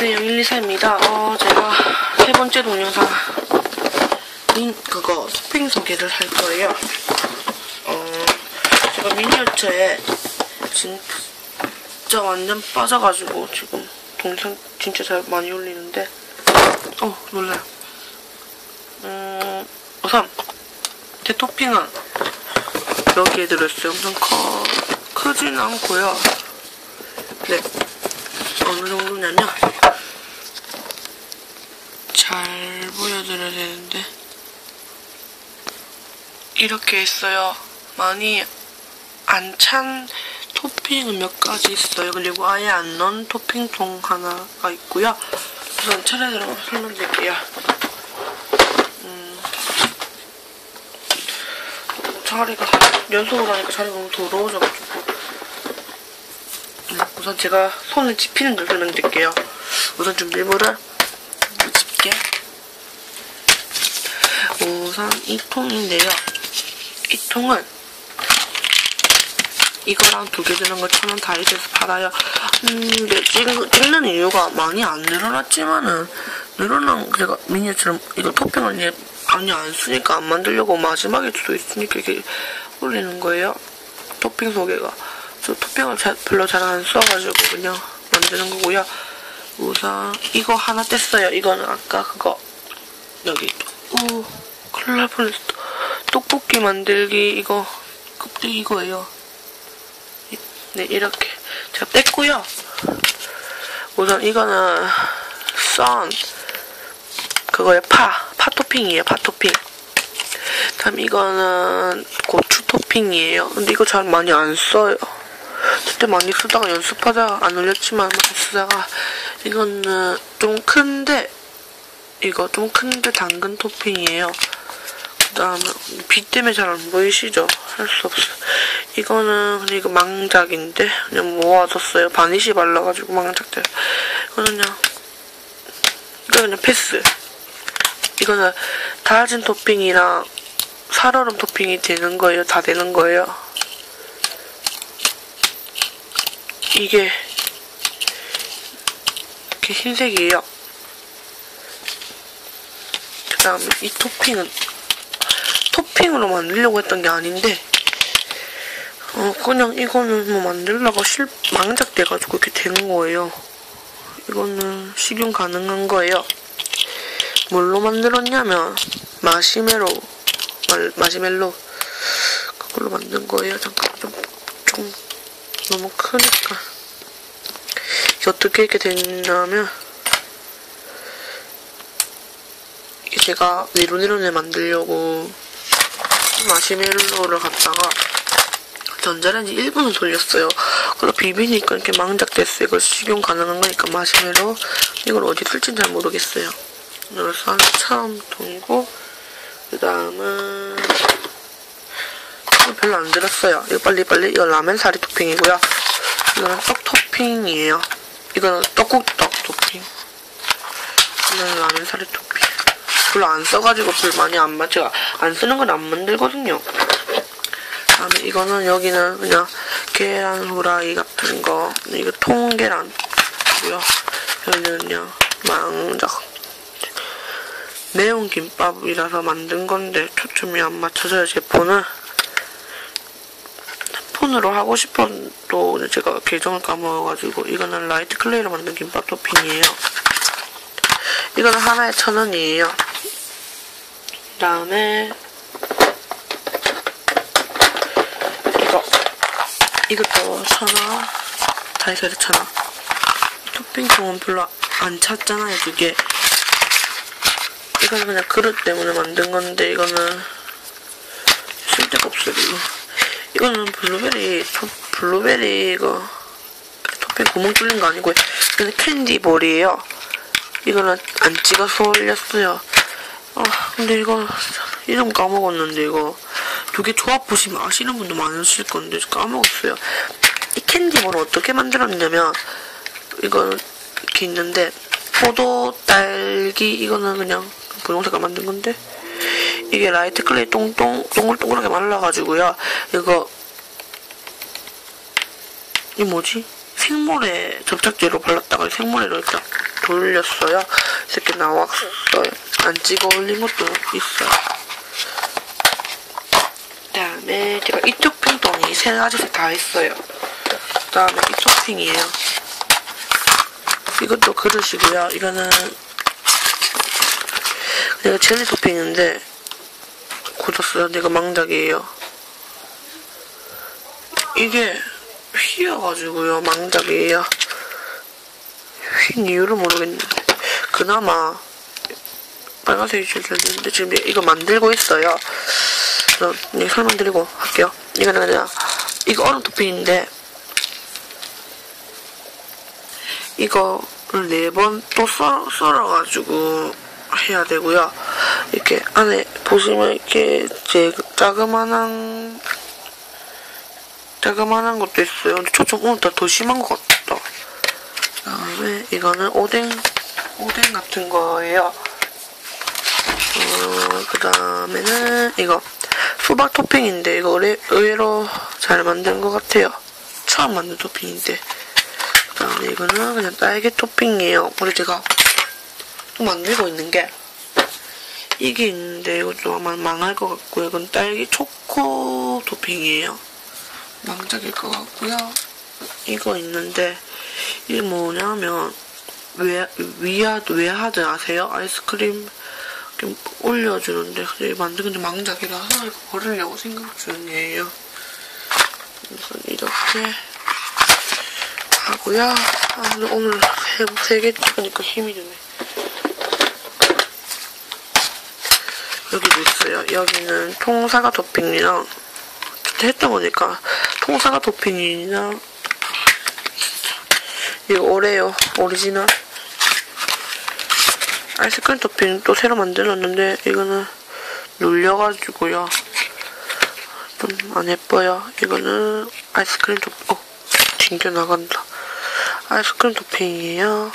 네, 0124입니다. 어, 제가 세 번째 동영상, 민, 그거, 토핑 소개를 할 거예요. 어, 제가 미니어처에 진짜 완전 빠져가지고 지금 동영상 진짜 잘 많이 올리는데, 어, 놀라요. 음, 우선, 제 토핑은 여기에 들어있어요. 엄청 커, 크진 않고요. 네. 어느 정도냐면, 잘 보여드려야 되는데, 이렇게 있어요. 많이 안 찬 토핑은 몇 가지 있어요. 그리고 아예 안 넣은 토핑통 하나가 있고요. 우선 차례대로 설명드릴게요. 음, 자리가 연속으로 하니까 자리가 너무 더러워져가지고 네, 우선 제가 손을 집히는 걸 설명드릴게요. 우선 준비물을 집게 우선 이 통인데요. 이 통은 이거랑 두 개 드는 거 천원 다이소에서 팔아요. 음, 찍는 이유가 많이 안 늘어났지만은 늘어난 제가 미니어처럼 이거 토핑을 이제 많이 안 쓰니까 안 만들려고 마지막에 또 있으니까 이렇게 올리는 거예요. 토핑 소개가. 저 토핑을 잘, 별로 잘 안 써가지고 그냥 만드는 거고요. 우선 이거 하나 뗐어요. 이거는 아까 그거 여기 오 뻔했어. 떡볶이 만들기 이거 껍데기 이거예요. 이- 네 이렇게 제가 뗐고요. 우선 이거는 썬 그거에 파, 파 토핑이에요. 파 토핑. 다음 이거는 고추 토핑이에요. 근데 이거 잘 많이 안 써요. 그때 많이 쓰다가 연습하다가 안 올렸지만 많이 쓰다가 이거는 좀 큰데 이거 좀 큰데 당근 토핑이에요. 그 다음에 빛 때문에 잘 안 보이시죠? 할 수 없어요. 이거는 그냥 이거 망작인데 그냥 모아뒀어요. 바니시 발라가지고 망작돼. 이거는 그냥 이거 그냥 패스. 이거는 다진 토핑이랑 살얼음 토핑이 되는 거예요. 다 되는 거예요. 이게 이렇게 흰색이에요. 그 다음에 이 토핑은 토핑으로 만들려고 했던 게 아닌데 어 그냥 이거는 뭐 만들다가 실 망작돼가지고 이렇게 되는 거예요. 이거는 식용 가능한 거예요. 뭘로 만들었냐면 마시멜로 말, 마시멜로 그걸로 만든 거예요. 잠깐 좀, 좀 너무 크니까 이게 어떻게 이렇게 됐냐면 제가 니론니론을 만들려고 마시멜로를 갖다가 전자레인지 1분을 돌렸어요. 그래서 비비니까 이렇게 망작 됐어요. 이거 식용 가능한 거니까 마시멜로 이걸 어디 쓸진 잘 모르겠어요. 그래서 한 처음 통이고 그 다음은 별로 안 들었어요. 이거 빨리빨리 이거 라면 사리 토핑이고요. 이거는 떡 토핑이에요. 이거는 떡국떡 토핑. 이거는 라면 사리 토핑. 별로 안 써가지고 별로 많이 안 만, 제가 안 쓰는 건 안 만들거든요. 다음에 이거는 여기는 그냥 계란 후라이 같은 거. 이거 통계란이고요. 여기는 그냥 망작. 매운 김밥이라서 만든 건데 초점이 안 맞춰져요, 제 폰은. 폰으로 하고 싶어도 제가 계정을 까먹어가지고 이거는 라이트 클레이로 만든 김밥 토핑이에요. 이거는 하나에 천 원이에요. 그 다음에 이거 이것도 천 원. 다이소에서 천 원. 토핑통은 별로 안 찼잖아요, 두 개. 이거는 그냥 그릇 때문에 만든 건데 이거는 쓸데가 없어요, 이거. 이거는 블루베리, 토, 블루베리 이거 토핑 구멍 뚫린 거 아니고 이거는 캔디볼이에요. 이거는 안 찍어서 올렸어요. 아 근데 이거 이름 까먹었는데 이거 두개 조합 보시면 아시는 분도 많으실 건데 까먹었어요. 이 캔디볼은 어떻게 만들었냐면 이거는 이렇게 있는데 포도, 딸기 이거는 그냥 분홍색깔 만든 건데 이게 라이트 클레이 똥똥 동글동글하게 말라가지고요. 이거 이 뭐지? 생모래 접착제로 발랐다가 생모래로 이렇게 돌렸어요. 이렇게 나왔어요. 안 찍어 올린 것도 있어요. 그 다음에 제가 이 토핑동이 세 가지씩 다 있어요. 그 다음에 이 토핑이에요. 이것도 그릇이고요. 이거는 내가 젤리 토핑인데 굳었어요. 내가 망작이에요. 이게 휘어가지고요. 망작이에요. 휜 이유를 모르겠는데 그나마 빨간색이 제일 잘 되는데 지금 이거 만들고 있어요. 그래서 네, 설명드리고 할게요. 이거는 그냥 이거 얼음 토핑인데 이거를 네 번 또 썰어가지고 해야 되고요. 이렇게 안에 보시면 이렇게 제 자그만한 자그만한 것도 있어요. 근데 초점 오늘따라 더 심한 것 같다. 그다음에 이거는 오뎅 오뎅 같은 거예요. 어, 그 다음에는 이거 수박 토핑인데 이거 의외, 의외로 잘 만든 것 같아요. 처음 만든 토핑인데 그 다음에 이거는 그냥 딸기 토핑이에요. 우리 제가 또 만들고 있는 게 이게 있는데 이것도 아마 망할 것 같고요. 이건 딸기 초코 토핑이에요. 망작일 것 같고요. 이거 있는데 이게 뭐냐면 웨, 위아드, 웨하드 아세요? 아이스크림 이렇게 올려주는데 근데 만든 건데 망작이라서 이거 버리려고 생각 중이에요. 우선 이렇게 하고요. 아, 오늘 세개 찍으니까 힘이 드네. 여기도 있어요. 여기는 통사과 토핑이랑 그때 했던 거니까 통사과 토핑이랑 이거 오레오 오리지널 아이스크림 토핑 또 새로 만들었는데 이거는 눌려가지고요. 좀 안 예뻐요. 이거는 아이스크림 토핑 어 튕겨 나간다. 아이스크림 토핑이에요.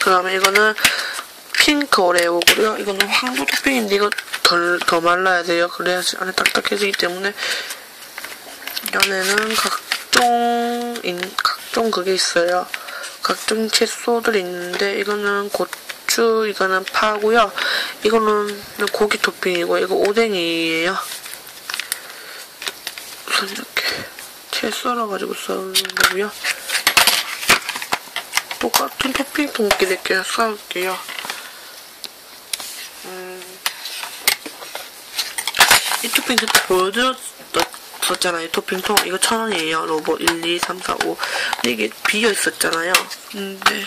그 다음에 이거는 핑크 오레오고요. 이거는 황도 토핑인데 이거 덜, 더 말라야 돼요. 그래야지 안에 딱딱해지기 때문에 안에는 각종 인, 각종 그게 있어요. 각종 채소들이 있는데 이거는 고추, 이거는 파고요. 이거는 고기 토핑이고 이거 오뎅이에요. 우선 이렇게 채 썰어가지고 썰는 거고요. 똑같은 토핑 봉기들께 썰을게요. 음, 이 토핑 그때 보여드렸 었잖아요. 토핑통. 이거 천 원이에요. 로봇 1, 2, 3, 4, 5. 근데 이게 비어 있었잖아요. 근데,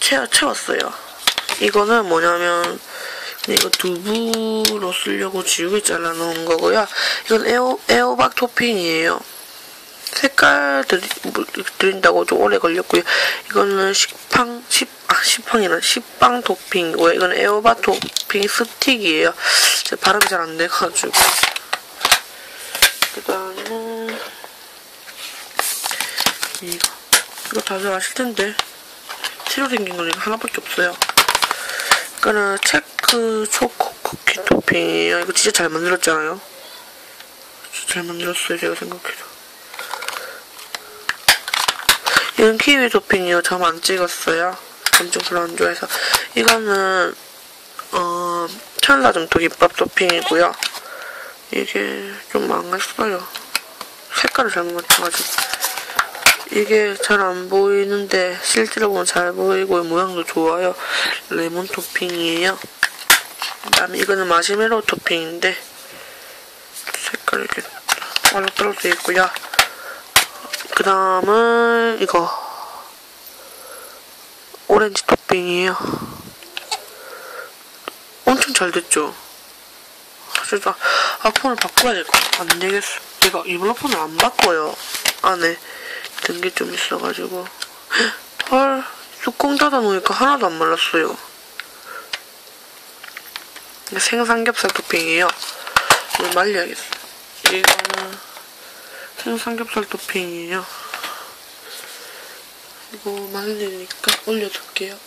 채워, 채웠어요. 이거는 뭐냐면, 이거 두부로 쓰려고 지우개 잘라놓은 거고요. 이건 에어, 에어박 토핑이에요. 색깔 드리, 뭐, 드린다고 좀 오래 걸렸고요. 이거는 식빵, 식, 아, 식빵이란 식빵 토핑이고요. 이건 에어바 토핑 스틱이에요. 제 발음이 잘 안 돼가지고. 그 다음에, 이거. 이거 다들 아실 텐데. 새로 생긴 건 이거 하나밖에 없어요. 이거는 체크 초코 쿠키 토핑이에요. 이거 진짜 잘 만들었잖아요. 진짜 잘 만들었어요, 제가 생각해도. 이건 키위 토핑이요. 점 안 찍었어요. 엄청 별로 안 좋아해서. 이거는, 어, 천라점토 김밥 토핑이고요. 이게 좀 망했어요. 색깔을 잘못 맞춰가지고. 이게 잘 안 보이는데, 실제로 보면 잘 보이고, 모양도 좋아요. 레몬 토핑이에요. 그 다음에 이거는 마시멜로 토핑인데, 색깔이 이렇게 완전 떨어져 있고요. 그 다음은 이거 오렌지 토핑이에요. 엄청 잘 됐죠? 진짜 아 폰을 바꿔야 될 것 같아. 안 되겠어. 제가 이번 아폰을 안 바꿔요. 안에 든 게 좀 있어가지고. 헐, 뚜껑 닫아놓으니까 하나도 안 말랐어요. 생삼겹살 토핑이에요. 이거 말려야겠어. 이거는 생삼겹살 토핑이에요. 이거 말리니까 올려둘게요.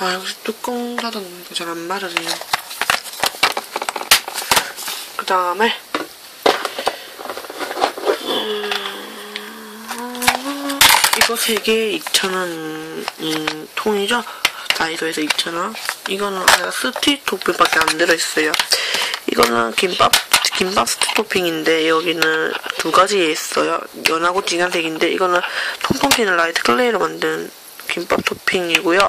아, 역시 뚜껑 닫아놓으니까 잘 안 마르네요. 그 다음에 이거 3개 2,000원인 통이죠? 다이소에서 2,000원. 이거는 아까 스틱 토핑밖에 안 들어있어요. 이거는 김밥, 김밥 스틱 토핑인데, 여기는 두 가지 있어요. 연하고 진한 색인데, 이거는 통통 튀는 라이트 클레이로 만든 김밥 토핑이고요.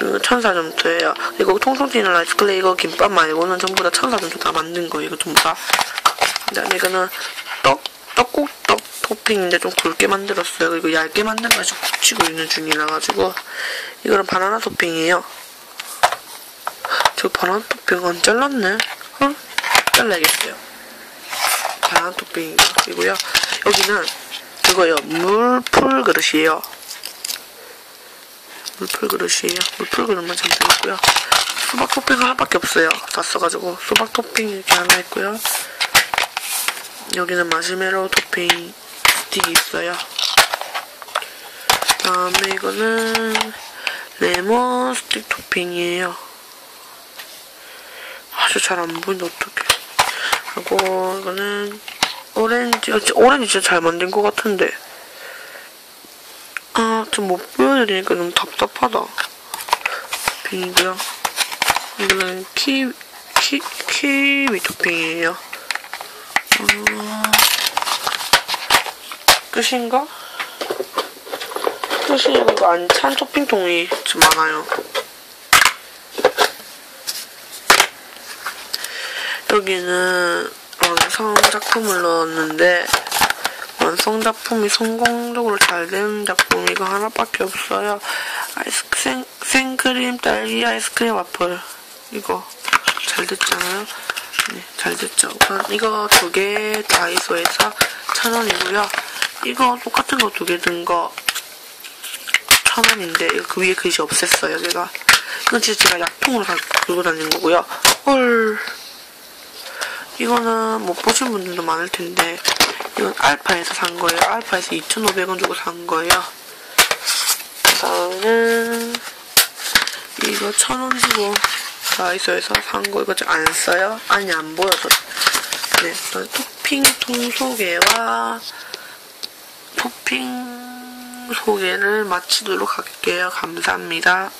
그 천사 점토예요. 이거 통통 튀는 라이트 클레이 이거 김밥 말고는 전부 다 천사 점토 다 만든 거예요. 이거 전부 다. 그다음에 이거는 떡, 떡국떡 토핑인데 좀 굵게 만들었어요. 그리고 얇게 만들어가지고 붙이고 있는 중이라 가지고 이거는 바나나 토핑이에요. 저 바나나 토핑 안 잘랐네. 헐? 잘라야겠어요. 바나나 토핑이고요. 여기는 그거요. 물풀 그릇이에요. 물풀 그릇이에요. 물풀 그릇만 잠들 있고요. 수박 토핑 하나밖에 없어요. 다 써가지고 수박 토핑 이렇게 하나 있고요. 여기는 마시멜로우 토핑 스틱이 있어요. 다음에 이거는 레몬 스틱 토핑이에요. 아주 잘 안 보이는데 어떡해. 하고 이거는 오렌지, 어, 오렌지 진짜 잘 만든 것 같은데. 아, 좀 못 보여드리니까 너무 답답하다. 토핑이고요. 이거는 키, 키, 키위 토핑이에요. 음, 끝인가? 끝이 이거 안 찬 토핑통이 좀 많아요. 여기는 완성 작품을 넣었는데 완성 작품이 성공적으로 잘 된 작품이 이거 하나밖에 없어요. 아이스 생, 생크림 딸기 아이스크림 와플 이거 잘 됐잖아요. 네, 잘 됐죠. 우선 이거 두 개 다이소에서 천 원이고요. 이거 똑같은 거 두 개 든 거 천 원인데 이거 그 위에 글씨 없앴어요. 제가 이건 진짜 제가 약통으로 다 들고 다니는 거고요. 헐. 이거는 못 보신 분들도 많을 텐데 이건 알파에서 산 거예요. 알파에서 2,500원 주고 산 거예요. 그다음은 이거 1,000원 주고 다이소에서 산 거 이거 안 써요? 아니 안 보여서 네, 토핑 통 소개와 토핑 소개를 마치도록 할게요. 감사합니다.